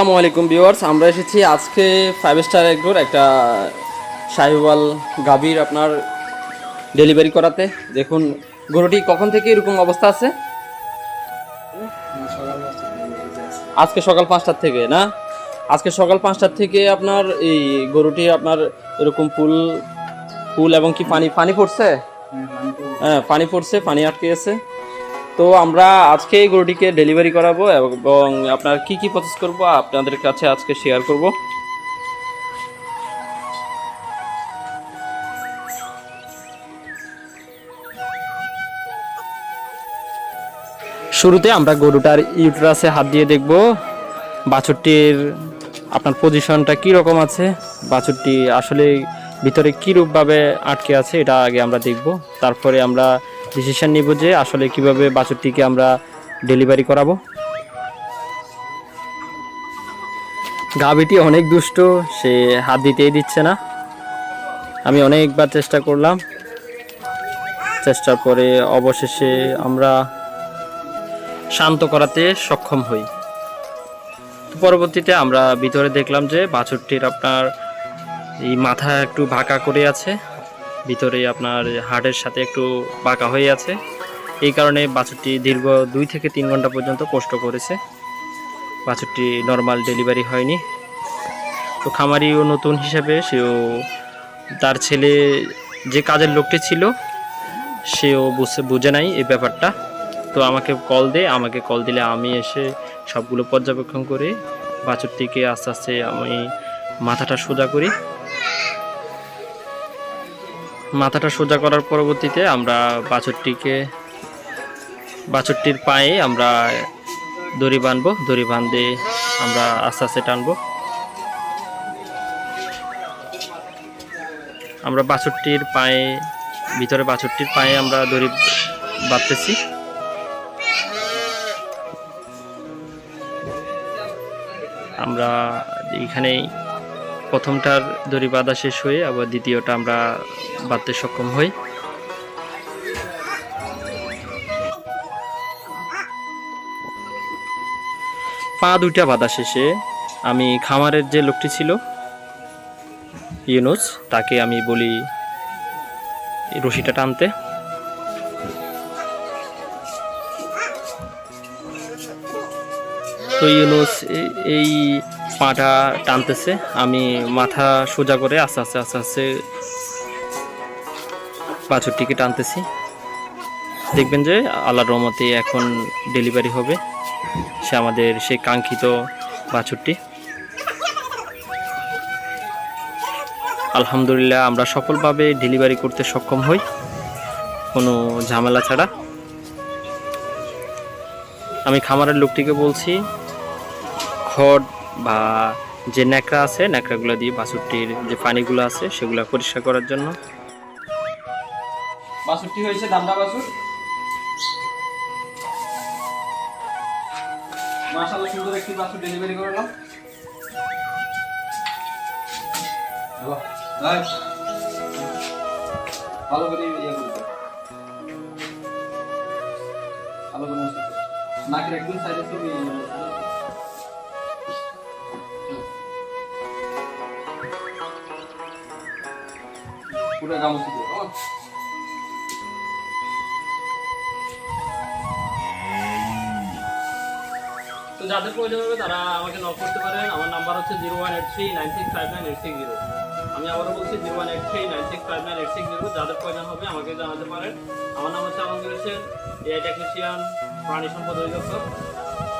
আসসালামু আলাইকুম ভিউয়ার্স আমরা এসেছি আজকে ফাইভ স্টার এগ্রোর একটা শাহিওয়াল গাভীর আপনার ডেলিভারি করাতে। দেখুন গরুটি কখন থেকে এরকম অবস্থা আছে? আজকে সকাল পাঁচটার থেকে না? আজকে সকাল পাঁচটার থেকে আপনার এই গরুটি আপনার এরকম ফুল ফুল এবং কি পানি পানি পড়ছে? হ্যাঁ পানি পড়ছে। পানি আটকে আছে তো আমরা আজকে এই গরুটিকে ডেলিভারি করাবো এবং আপনার কি কি প্রসেস করব আপনাদের কাছে আজকে শেয়ার করব। শুরুতে আমরা গরুটার ইউট্রাসে হাত দিয়ে দেখব। বাছুরটির আপনার পজিশনটা কি রকম আছে, বাছুরটি আসলে ভিতরে কী রূপভাবে আটকে আছে, এটা আগে আমরা দেখব। তারপরে আমরা ডিসিশন নিব যে আসলে কীভাবে বাছুরটিকে আমরা ডেলিভারি করাবো। গাভিটি অনেক দুষ্ট, সে হাত দিতেই দিচ্ছে না। আমি অনেকবার চেষ্টা করলাম। চেষ্টার পরে অবশেষে আমরা শান্ত করাতে সক্ষম হই। পরবর্তীতে আমরা ভিতরে দেখলাম যে বাছুরটির আপনার এই মাথা একটু বাঁকা করে আছে। ভিতরে আপনার হার্টের সাথে একটু পাকা হয়ে আছে। এই কারণে বাছুরটি দীর্ঘ দুই থেকে তিন ঘণ্টা পর্যন্ত কষ্ট করেছে। বাছুরটি নর্মাল ডেলিভারি হয়নি। তো খামারিও নতুন হিসাবে সেও তার ছেলে যে কাজের লোকটি ছিল, সেও বুঝে বুঝে নাই এই ব্যাপারটা। তো আমাকে কল দে, আমাকে কল দিলে আমি এসে সবগুলো পর্যবেক্ষণ করে বাছুরটিকে আস্তে আস্তে আমি মাথাটা সোজা করি। মাথাটা সোজা করার পরবর্তীতে আমরা বাছুরটিকে, বাছুরটির পায়ে আমরা দড়ি বাঁধবো দড়ি বাঁধে আমরা আস্তে আস্তে টানবো। আমরা বাছুরটির পায়ে, ভিতরে বাছুরটির পায়ে আমরা দড়ি বাঁধতেছি। আমরা এইখানেই প্রথমটার দড়ি বাঁধা শেষ হয়ে আবার দ্বিতীয়টা আমরা বাঁধতে সক্ষম হই। পা দুইটা বাঁধা শেষে আমি খামারের যে লোকটি ছিল, ইউনুস, তাকে আমি বলি রশিটা টানতে। তো ইউনুস এই পাটা টানতেছে। আমি মাথা সোজা করে আস্তে আস্তে আস্তে আস্তে বাছুরটিকে টানতেছি। দেখবেন যে আল্লাহ রহমতে এখন ডেলিভারি হবে সে আমাদের সেই কাঙ্ক্ষিত বাছুরটি। আলহামদুলিল্লাহ, আমরা সফলভাবে ডেলিভারি করতে সক্ষম হই। কোনো ঝামেলা ছাড়া। আমি খামারের লোকটিকে বলছি খড় বা যে ন্যাকড়া আছে, ন্যাকড়াগুলো দিয়ে বাছুরটির যে পানিগুলো আছে, সেগুলো পরিষ্কার করার জন্য। বাছুরটি হয়েছে দামদা বাছুর মাশাআল্লাহ, সুন্দর একটি বাছুর ডেলিভারি করলাম ভালো করে ইয়ে করতে ভালো করে। নাকের একদম সাইডে থেকে তো যাদের প্রয়োজন হবে তারা আমাকে নক করতে পারেন। আমার নাম্বার হচ্ছে zero one eight three nine six five nine eight six zero আমি আবারও বলছি zero one eight three nine six five nine eight six zero যাদের প্রয়োজন হবে আমাকে জানাতে পারেন। আমার নাম হচ্ছে আলমগীর হোসেন এআই টেকনিশিয়ান প্রাণী সম্পদ অধিদপ্তর।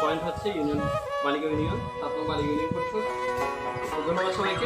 পয়েন্ট হচ্ছে ইউনিয়ন বালিকা ইউনিয়ন তারপর বালিকা ইউনিয়ন পরিষদ। ধন্যবাদ সবাইকে।